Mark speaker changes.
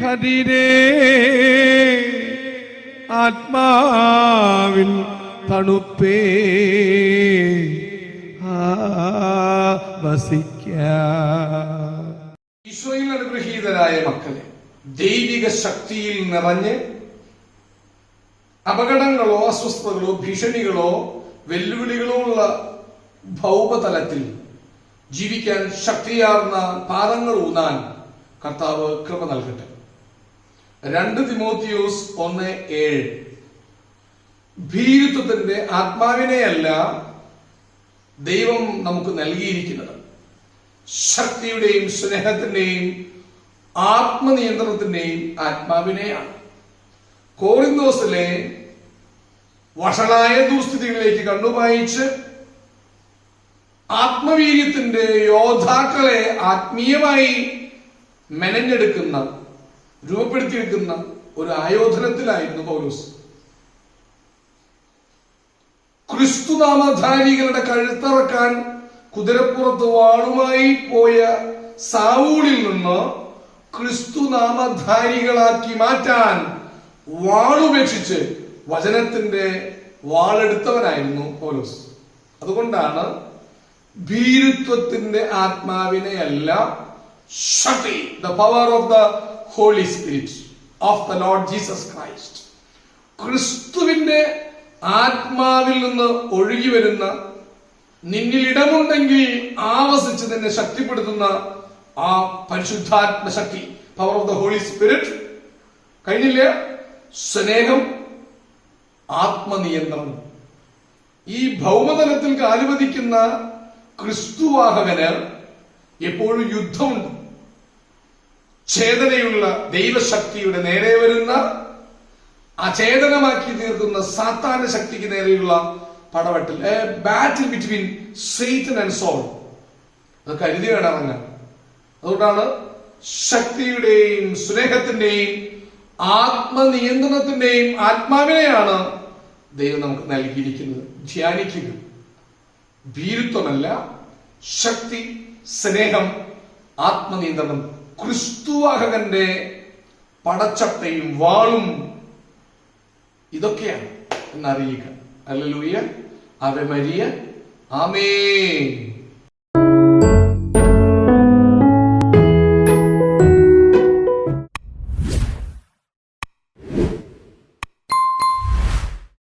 Speaker 1: കതിരേ ആത്മാവിൽ തണുപ്പേ. വസിക്ക.
Speaker 2: ഈശോയിൽ അനുഗ്രഹീതരായ മക്കളെ ദൈവിക ശക്തിയിൽ നിറഞ്ഞ് അപകടങ്ങളോ അസ്വസ്ഥതകളോ ഭീഷണികളോ വെല്ലുവിളികളോ ഉള്ള ഭൗമതലത്തിൽ ജീവിക്കാൻ ശക്തിയാർന്ന പാദങ്ങൾ ഊന്നാൻ കർത്താവ് കൃപ നൽകട്ടെ. രണ്ട് തിമോത്തിയോസ് ഒന്ന് ഏഴ്. ഭീരുത്വത്തിന്റെ ആത്മാവിനെയല്ല ദൈവം നമുക്ക് നൽകിയിരിക്കുന്നത്. ശക്തിയുടെയും സ്നേഹത്തിന്റെയും ആത്മനിയന്ത്രണത്തിന്റെയും ആത്മാവിനെയാണ്. കോറിന്തോസിലെ വഷളായ ദുസ്ഥിതികളിലേക്ക് കണ്ണുപായിച്ച് ആത്മവീര്യത്തിന്റെ യോദ്ധാക്കളെ ആത്മീയമായി മെനഞ്ഞെടുക്കുന്ന രൂപപ്പെടുത്തിയെടുക്കുന്ന ഒരു ആയോധനത്തിലായിരുന്നു പൗലോസ്. ക്രിസ്തുനാമധാരികളുടെ കഴുത്തറക്കാൻ കുതിരപ്പുറത്ത് വാളുമായി പോയ സാവൂളിൽ നിന്ന് ക്രിസ്തുനാമധാരികളാക്കി മാറ്റാൻ വാളുപേക്ഷിച്ച് വചനത്തിന്റെ വാളെടുത്തവനായിരുന്നു പൗലോസ്. അതുകൊണ്ടാണ് ഭീരുത്വത്തിന്റെ ആത്മാവിനെയല്ല ശക്തി the power of the holy spirit of the lord Jesus Christ ക്രിസ്തുവിന്റെ ആത്മാവിൽ നിന്ന് ഒഴുകി വരുന്ന നിന്നിൽ ഇടമുണ്ടെങ്കിൽ ആവസിച്ച് നിന്നെ ശക്തിപ്പെടുത്തുന്ന ആ പരിശുദ്ധാത്മ ശക്തി power of the holy spirit കഴിഞ്ഞില്ല? സ്നേഹം ആത്മനിയന്ത്രണം ഈ ഭൗമതലത്തിൽ അനുവദിക്കുന്ന ക്രിസ്തുവാഹകന് എപ്പോഴും യുദ്ധമുണ്ട്. ഛേദനയുള്ള ദൈവശക്തിയുടെ നേരെ വരുന്ന ആ അചേതനമാക്കി തീർക്കുന്ന സാത്താന ശക്തിക്ക് നേരെയുള്ള പടവെട്ടൽ battle between Satan and soul അത് കരുതി വേണം അതുകൊണ്ടാണ് ശക്തിയുടെയും സ്നേഹത്തിന്റെയും ആത്മനിയന്ത്രണത്തിന്റെയും ആത്മാവിനെയാണ് ദൈവം നമുക്ക് നൽകിയിരിക്കുന്നത്. ധ്യാനിക്കുക. ഭീരുത്വമല്ല ശക്തി സ്നേഹം ആത്മനിയന്ത്രണം ക്രിസ്തുവാഹകന്റെ പടച്ചട്ടയും വാളും ഇതൊക്കെയാണ് എന്നറിയുക. അല്ലലൂയ അവ മരിയ ആമേ